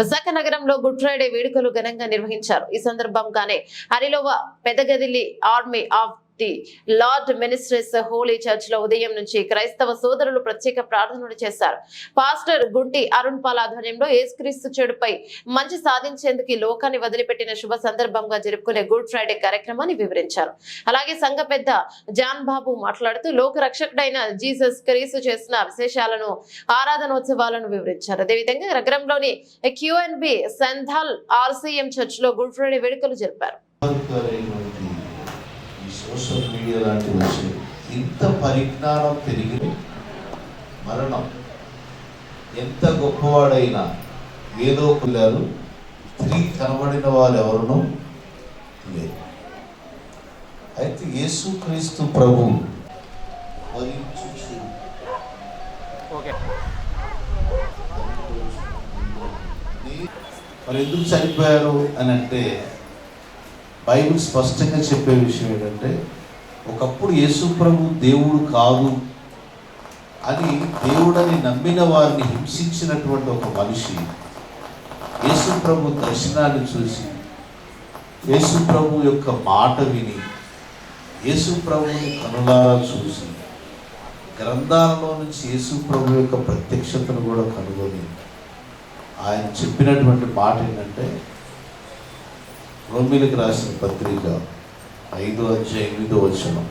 విశాఖ నగరంలో good Friday వేడుకలు ఘనంగా నిర్వహించారు. ఈ సందర్భంగానే Harilova Pedagadili army of the lord ministries holy చర్చ్లో ఉదయం నుంచి క్రైస్తవ సోదరులు ప్రత్యేక ప్రార్థనలు చేశారు. పాస్టర్ గుంటి అరుణ్ పాల్ ఆధ్వర్యంలో ఏసుక్రీస్తు చెడుపై మంచి సాధించేందుకు లోకాన్ని వదిలిపెట్టిన శుభ సందర్భంగా జరుపుకునే గుడ్ ఫ్రైడే కార్యక్రమాన్ని వివరించారు. అలాగే సంఘ పెద్ద జాన్ బాబు మాట్లాడుతూ లోక రక్షకుడైన జీసస్ క్రీస్తు చేసిన విశేషాలను ఆరాధనోత్సవాలను వివరించారు. అదేవిధంగా నగరంలోని క్యూఎన్బి సెంథాల్ ఆర్సీఎం చర్చ్లో గుడ్ ఫ్రైడే వేడుకలు జరిపారు. సోషల్ మీడియా లాంటి వచ్చి ఇంత పరిజ్ఞానం పెరిగి మరణం. ఎంత గొప్పవాడైనా ఏదో పిల్లలు తిరిగి కనబడిన వారు ఎవరునూ లేదు అయితే యేసుక్రీస్తు ప్రభు మరి ఎందుకు చనిపోయారు అని అంటే బైబిల్ స్పష్టంగా చెప్పే విషయం ఏంటంటే ఒకప్పుడు యేసుప్రభు దేవుడు కాదు అని దేవుడని నమ్మిన వారిని హింసించినటువంటి ఒక మనిషి యేసుప్రభు దర్శనాన్ని చూసి యేసుప్రభు యొక్క మాట విని యేసుప్రభుని కనులారా చూసి గ్రంథాలలో నుంచి యేసుప్రభు యొక్క ప్రత్యక్షతను కూడా కనుగొని ఆయన చెప్పినటువంటి మాట ఏంటంటే రోమిలకు రాసిన పత్రిక ఐదో అధ్యాయ ఎనిమిదో వచనం.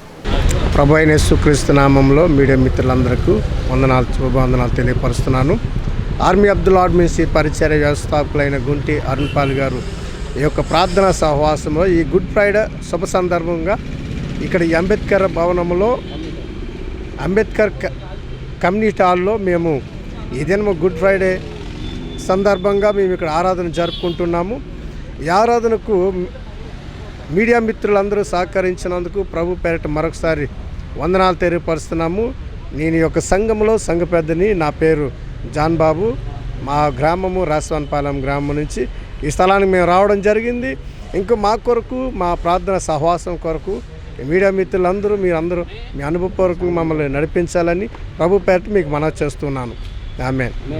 ప్రభు అయిన యేసుక్రీస్తు నామంలో మీడియా మిత్రులందరికీ వందనాలు శుభవందనాలు తెలియపరుస్తున్నాను. ఆర్మీ అబ్దుల్ ఆర్మీసీ పరిచయ వ్యవస్థాపకులైన గుంటి అరుణ్ పాల్ గారు ఈ యొక్క ప్రార్థనా సహవాసంలో ఈ గుడ్ ఫ్రైడే శుభ సందర్భంగా ఇక్కడ ఈ అంబేద్కర్ భవనంలో అంబేద్కర్ క- కమ్యూనిటీ హాల్లో మేము ఈ గుడ్ ఫ్రైడే సందర్భంగా మేము ఇక్కడ ఆరాధన జరుపుకుంటున్నాము. ఆరాధనకు మీడియా మిత్రులందరూ సహకరించినందుకు ప్రభు పేరిట మరొకసారి వందనాలు తెలియపరుస్తున్నాము. నేను ఈ యొక్క సంఘంలో సంఘ పెద్దని నా పేరు జాన్ బాబు. మా గ్రామము రాసవాన్పాలెం గ్రామం నుంచి ఈ స్థలానికి మేము రావడం జరిగింది. ఇంకా మా కొరకు మా ప్రార్థన సహవాసం కొరకు మీడియా మిత్రులందరూ మీరందరూ మీ అనుభవపూర్వకంగా మమ్మల్ని నడిపించాలని ప్రభు పేరిట మీకు మనవి చేస్తున్నాను. ఆమె